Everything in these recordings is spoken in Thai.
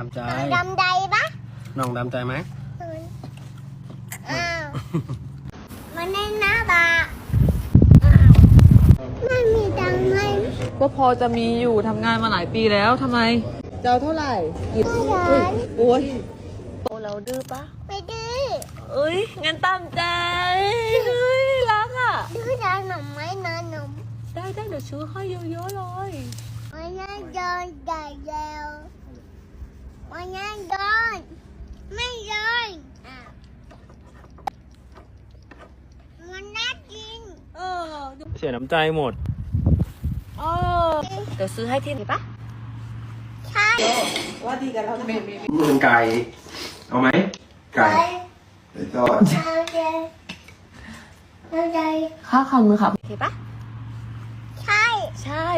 ามใจ ดำใดปะน้องตามใจไหม อ้าวมันในหน้าบาอ้าวไม่มีตังค์ให้ก็พอจะมีอยู่ทำงานมาหลายปีแล้วทำไมจะเอาเท่าไหร่กี่ไม่ร้อนโอ้ยโตเราดื้อปะไม่ดื้อเอ้ยงั้นตามใจเฮ้ยรักอะ ดื้อจะหนมไหมนะหนมได้ได้เดี๋ยวซื้อให้เยอะๆเลยมันน่าโดนใหญ่แล้วมันน่าโดนไม่โดนอ้าวมันน่ากิน เออ เสียน้ำใจหมดเออเดี๋ยวซื้อให้ที่ไหนปะใช่มันไก่ เอาไหม ไก่ไอ้ทอดเอาใจเอาใจค่าคำมือครับโอเคปะใช่ ใช่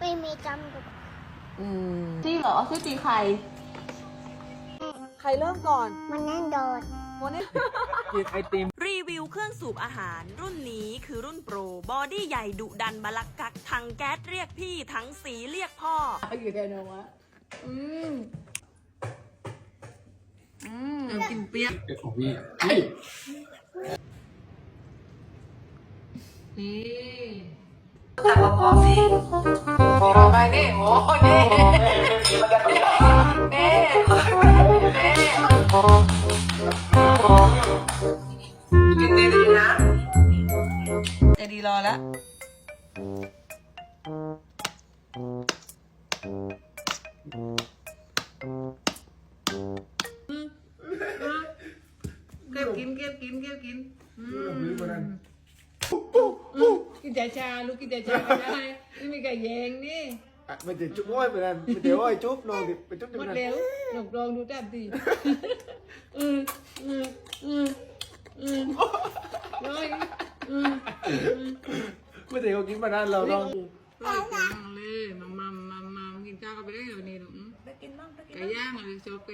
ไม่มีจำกับอืมจริงเหรอชื่อจริงใคร ใครเริ่มก่อน มันน่าโดนวันนี้กินไอติมรีวิว เครื่องสูบอาหาร รุ่นนี้คือรุ่นโปร บอดี้ใหญ่ดุดันบลักกักถังแก๊สเรียกพี่ถังสีเรียกพ่อ อยู่ในนวะอืมอืมเอากินเปี๊ยกเป็นของพี่นี่ตักมาพอสิไปนี่โอ้นี่นี่ กินดีๆนะใจดีรอแล้วเก็บกินเก็บกินเก็บกินอืมกินชาๆลูกกินชาๆก็ได้ไม่มีไก่แยงนี่มันจะจุ๊บอ้อยไปนั่นมันจะอ้อยจุ๊บน้องดิไปจุ๊บจุ๊หบมดนั่นเร็วหลบลองดูแต้มดีอืมอืมอืม อืมร้อยอืมไม่ได้เขากินมานั่นเราลองร้อยจังเลยมัมมัมมัมมัมกินข้าวกันไปได้เดี๋ยวนี้หรอไก่ย่างเลยจบไป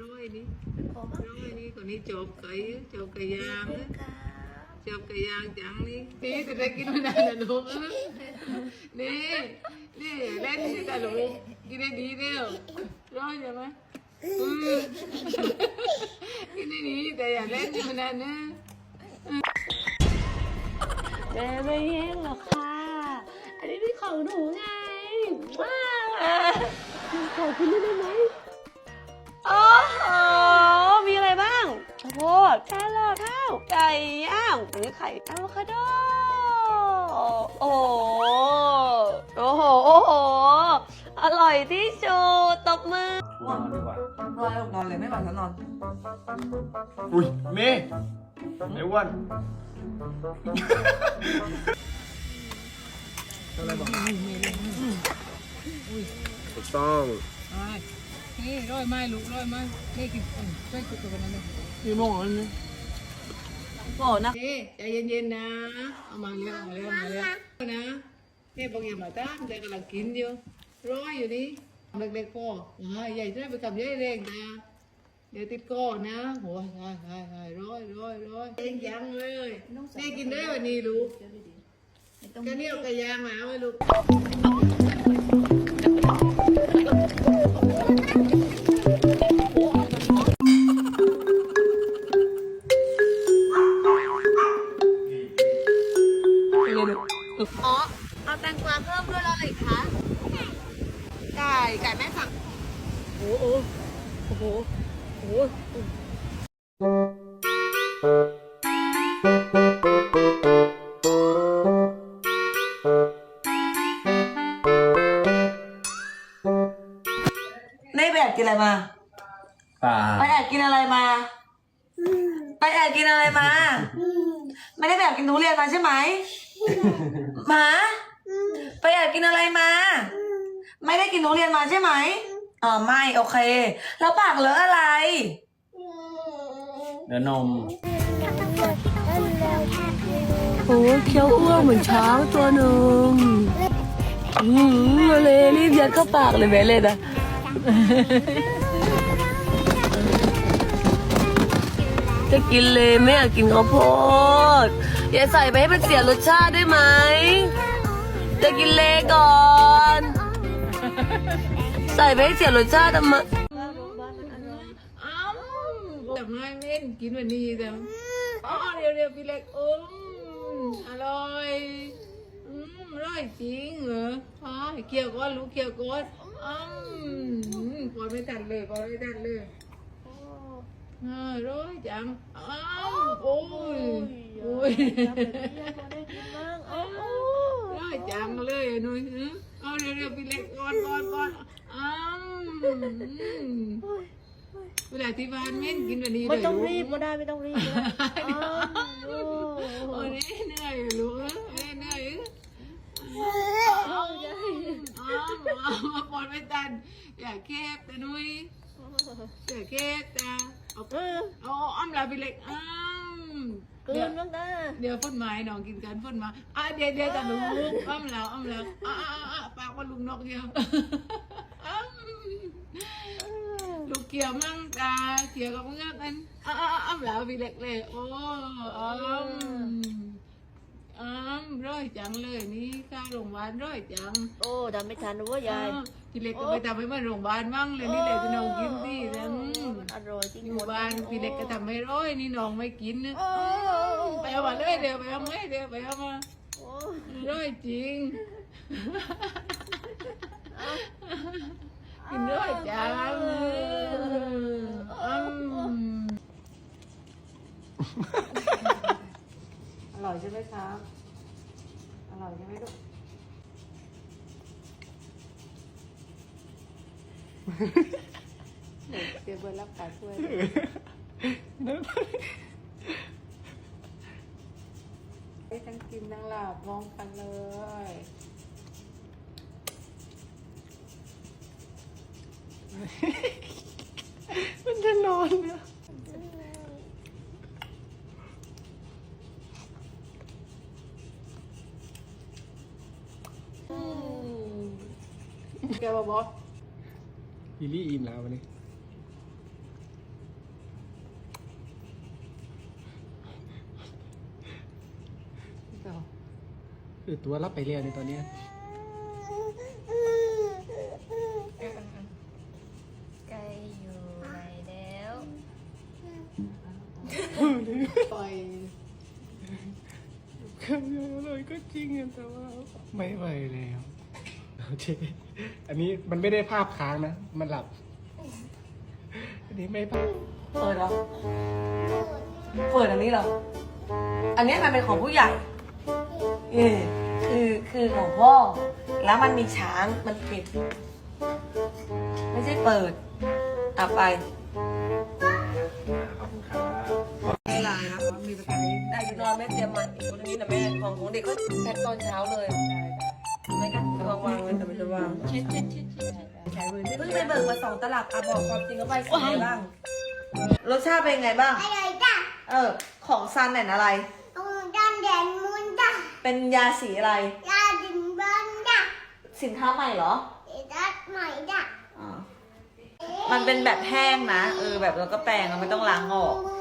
ร้อยนี่ร้อยนี่คนนี้จบไก่จบไก่ย่างนะจบไก่ย่างจังนี่นี่จะได้กินไม่ได้นะลูกนี่นี่เล่นนี่แต่ลูกกินได้ดีเดียวร้อยใช่ไหม อืมกินได้ดีแต่อย่าเล่นอยู่นานนะแม่ไม่แย่งหรอกค่ะ อันนี้เป็นของหนูไง ว้าวขอกินได้ไหมโอ้โหมีอะไรบ้างข้าวโพดแครอทข้าวไก่ย่างหรือไข่อะโวคาโด โอ้โห โอ้โห อร่อยที่สุดตบมือ นอนนอนเลยไม่หลับฉันนอน อุ้ยเมย์ไอ้อ้วันถูกต้องนี่ร้อยไม้ลูกร้อยไม้นี่กินช่วยกินตัวนั้นเลยมีโมงอันนี้โอ้นะนี่ใจเย็นๆนะเอามาเลี้ยงเอามาเลี้ยงเอามาเลี้ยงนะนี่บอกอย่ามาตั้งแต่กำลังกินอยู่ร้อยอยู่นี่ เล็กๆพ่ออ่าใหญ่จะได้ไปกับใหญ่เล็กนะเดี๋ยวติดก้อนะโอ้ยใช่ใช่ใช่ร้อยร้อยร้อยเองยังเลยนี่กินได้วันนี้ลูกก็เนี่ยกระยางหมาไว้ลูก ก่ไก่แม่สั่งโอ้โหโอ้โหโอ้โหได้ไปแอบกินอะไรมา ป่าไปแอบกินอะไรมา ไปแอบกินอะไรมา ไม่ได้แอบกินทุเรียนมาใช่ไหมหมา ไปแอบกินอะไรมา ไม่ได้กินทุเรียนมาใช่ไหมอ๋อไม่โอเค แล้วปากเลอะอะไรเดี๋ยวนมโอ้เคี้ยวอ้วนเหมือนช้างตัวหนึ่งอืมมาเลยรีบยัดเข้าปากเลยแม่เลยนะจะกินเลยไม่อยากกินข้าวโพดอย่าใส่ไปให้มันเสียรสชาติได้ไหมจะกินเลก่อน ใส่ไปให้เสียรสชาติทำไมอ้าวแต่ไม่เม่นกินวันนี้แต่อ๋อเดี๋ยวเดี๋ยวพี่เล็กอืมอร่อยอืมอร่อยจริงเหรออ๋อเคี่ยวก้อนลูกเคี่ยวก้อนอืมปล่อยไม่ทันเลยปล่อยไม่ทันเลยอ่าอร่อยจังอ้าวโอ้ยโอ้ยอ้าวอร่อย จังเลยหนุ่ยฮะเอาเดี๋ยวเดี๋ยวพี่เล็กก้อนก้อนก้อนอ้าวอืมเวลาที่บ้านเม่นกินวันนี้เลไม่ต้องรีบลูก็ได้ไม่ต้องรีบก็ได้อ้าวโอ้ยเหนื่อยลูกเอ้ยเหนื่อยอ้าวอ้าวมาปอนไม่ทันอย่าแคบแต่นุ้ยอย่าแคบแต่เอา เออเอาอ้ำลาไปเล็กอ้ำ กลืเดี๋ยวนบ้างนะเดี๋ยวพ่นไม้น้องกินกันพ่นไม้อะเดี๋ยวเดี๋ยวกันลูกอ้ำแล้วอ้ำแล้วอะอะอะปากว่าลุงนกเดียวอ้ำลูกเกี่ยวมั่งตาเกี่ยวกับเงือกกันอ้าอ้ำแล้วพี่เล็กเลยโอ้อ้ำ อ้ำร้อยจังเลยนี่ค่าโรงพยาบาลร้อยจังโอ้ทำไม่ทันนะเว่ายาย อ้าวพี่เล็กก็ไปทำให้มันโรงพยาบาลมั่งเลยนี่เลยพี่น้องกินสิแต่อืมอร่อยจริงอยู่หมดบ้านพี่เล็กก็ทำให้ร้อยนี่น้องไม่กินนะโอ้ไปเอามาเลยเดี๋ยวไปเอามาเดี๋ยวไปเอามาโอ้ร้อยจริงกินร้อยจังอ้ำอ ร่อยใช่ไหมครับ อร่อยใช่ไหมลูกเดี๋ยวเบอร์รับขาช่วยทั้งกินทั้งหลับพร้อมกันเลยมันจะนอนเนะ แกบอกบอก ลิลลี่อิ่มแล้ววันนี้คือตัวรับไปเรียนในตอนเนี้ยไก่อยู่ไหนแล้วปล่อยข้าวอร่อยก็จริงอะแต่ว่าไม่ไหวแล้ว โอเค อันนี้มันไม่ได้ภาพค้างนะ มันหลับ อันนี้ไม่ภาพเปิดเหรอ เปิดอันนี้เหรอ อันนี้มันเป็นของผู้ใหญ่ เออคือคือของพ่อ แล้วมันมีช้างมันปิด ไม่ใช่เปิดอะไปขอบคุณครับเวลานะมีประกันนี้ได้อยู่นอนแม่เตรียมมาอีกคนนี้นะแม่ของของเด็กก็แพ็คตอนเช้าเลย ไม่ก็วางวางๆเลยแต่ไม่ได้วางเช็ดเช็ดเช็ดเช็ดใช้มือเพิ่งไปเบิกมาสองตลับอะบอกความจริงก็ไปเป็นไงบ้าง รสชาติเป็นไงบ้าง อร่อยจ้ะเออ ของซันเนี่ยอะไร ตรงด้านแดนมุนจ้ะเป็นยาสีอะไร ยาดินเบิ้ลจ้ะสินค้าใหม่เหรอเอดัดใหม่จ้ะอ่ามันเป็นแบบแห้งนะ เออ แบบเราก็แปรงเราไม่ต้องล้างออกมือ